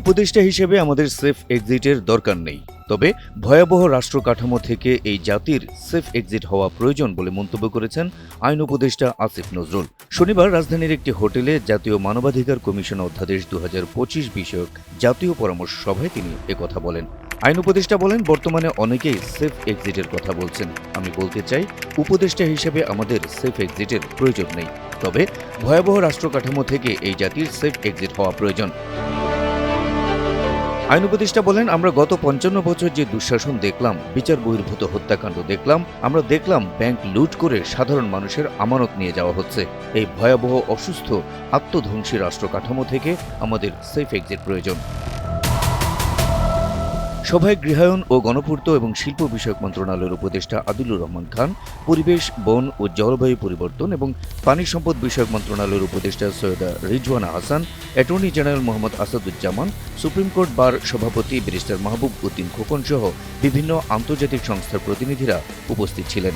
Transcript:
উপদেষ্টা হিসেবে আমাদের সেফ এক্সিটের দরকার নেই। তবে ভয়াবহ রাষ্ট্র কাঠামো থেকে এই জাতির সেফ এক্সিট হওয়া প্রয়োজন বলে মন্তব্য করেছেন আইন উপদেষ্টা আসিফ নজরুল। শনিবার রাজধানীর একটি হোটেলে জাতীয় মানবাধিকার কমিশন অধ্যাদেশ দু হাজার পঁচিশ বিষয়ক জাতীয় পরামর্শ সভায় তিনি একথা বলেন। আইন উপদেষ্টা বলেন, বর্তমানে অনেকেই সেফ এক্সিটের কথা বলছেন। আমি বলতে চাই, উপদেষ্টা হিসেবে আমাদের সেফ এক্সিটের প্রয়োজন নেই। তবে ভয়াবহ রাষ্ট্র কাঠামো থেকে এই জাতির সেফ এক্সিট হওয়া প্রয়োজন। আইন উপদেষ্টা বলেন, আমরা গত পঞ্চান্ন বছর যে দুঃশাসন দেখলাম, বিচার বহির্ভূত হত্যাকাণ্ড দেখলাম, আমরা দেখলাম ব্যাংক লুট করে সাধারণ মানুষের আমানত নিয়ে যাওয়া হচ্ছে। এই ভয়াবহ অসুস্থ আত্মধ্বংসী রাষ্ট্র কাঠামো থেকে আমাদের সেফ এক্সিট প্রয়োজন। সভায় গৃহায়ন ও গণপূর্ত এবং শিল্প বিষয়ক মন্ত্রণালয়ের উপদেষ্টা আদিলুর রহমান খান, পরিবেশ, বন ও জলবায়ু পরিবর্তন এবং পানি সম্পদ বিষয়ক মন্ত্রণালয়ের উপদেষ্টা Syeda Rizwana Hasan, attorney general Mohammad Asaduzzaman, supreme court bar সভাপতি ব্যারিস্টার মাহবুব উদ্দিন খোকন সহ বিভিন্ন আন্তর্জাতিক সংস্থার প্রতিনিধিরা উপস্থিত ছিলেন।